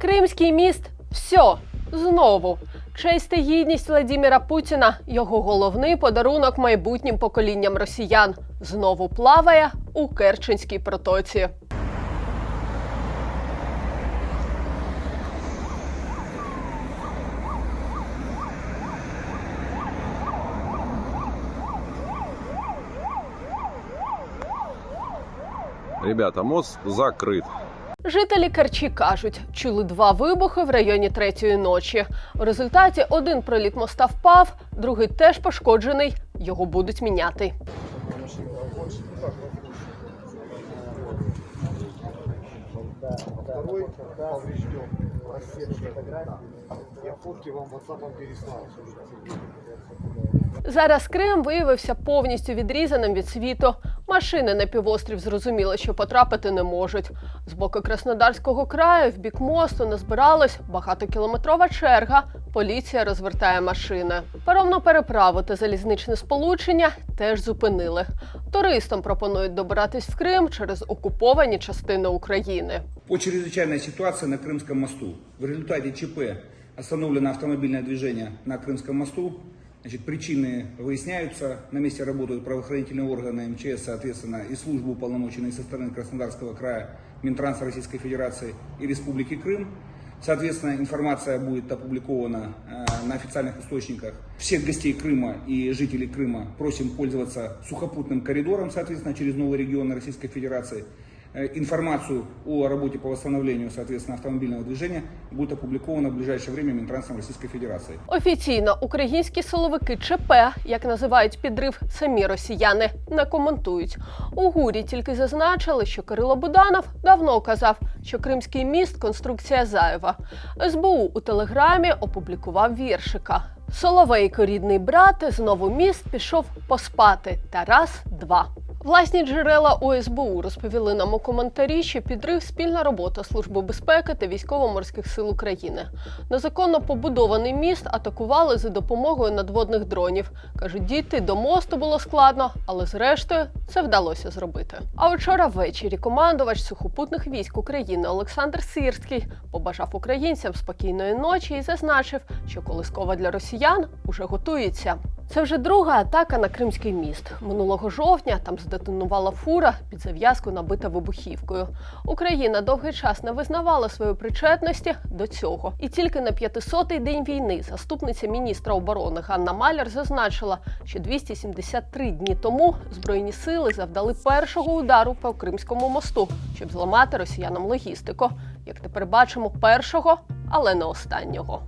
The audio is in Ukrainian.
Кримський міст все знову. Честь та гідність Владіміра Путіна його головний подарунок майбутнім поколінням росіян знову плаває у Керченській протоці. Ребята, мост закрыт. Жителі Керчі кажуть, чули два вибухи в районі третьої ночі. У результаті один проліт моста впав, другий теж пошкоджений. Його будуть міняти. Я фотки вам. Зараз Крим виявився повністю відрізаним від світу. Машини на півострів зрозуміли, що потрапити не можуть. З боку Краснодарського краю в бік мосту назбиралась багатокілометрова черга. Поліція розвертає машини. Паромну переправу та залізничне сполучення теж зупинили. Туристам пропонують добиратись в Крим через окуповані частини України. По чрезвычайной ситуации на Крымском мосту. В результате ЧП остановлено автомобильное движение на Крымском мосту. Значит, причины выясняются. На месте работают правоохранительные органы МЧС, соответственно, и службы уполномоченные со стороны Краснодарского края, Минтранса Российской Федерации и Республики Крым. Соответственно, информация будет опубликована э, на официальных источниках. Всех гостей Крыма и жителей Крыма просим пользоваться сухопутным коридором, соответственно, через новые регионы Российской Федерации. Э, Информацию о работе по восстановлению, соответственно, автомобильного движения будет опубликована в ближайшее время Минтрансом Российской Федерации. Офіційно українські силовики ЧП, як називають підрив самі росіяни, не коментують. У гурі тільки зазначили, що Кирило Буданов давно казав, що Кримський міст конструкція зайва. СБУ у телеграмі опублікував віршика. Соловейко, рідний брат, знову міст пішов поспати. Та раз, два. Власні джерела у СБУ розповіли нам у коментарі, що підрив спільна робота Служби безпеки та військово-морських сил України. Незаконно побудований міст атакували за допомогою надводних дронів. кажуть, дійти до мосту було складно, але зрештою це вдалося зробити. А вчора ввечері командувач сухопутних військ України Олександр Сирський побажав українцям спокійної ночі і зазначив, що колискова для росіян уже готується. Це вже друга атака на Кримський міст. Минулого жовтня там здетонувала фура під зав'язку набита вибухівкою. Україна довгий час не визнавала своєї причетності до цього. І тільки на 500-й день війни заступниця міністра оборони Ганна Маляр зазначила, що 273 дні тому збройні сили завдали першого удару по Кримському мосту, щоб зламати росіянам логістику. Як тепер бачимо, першого, але не останнього.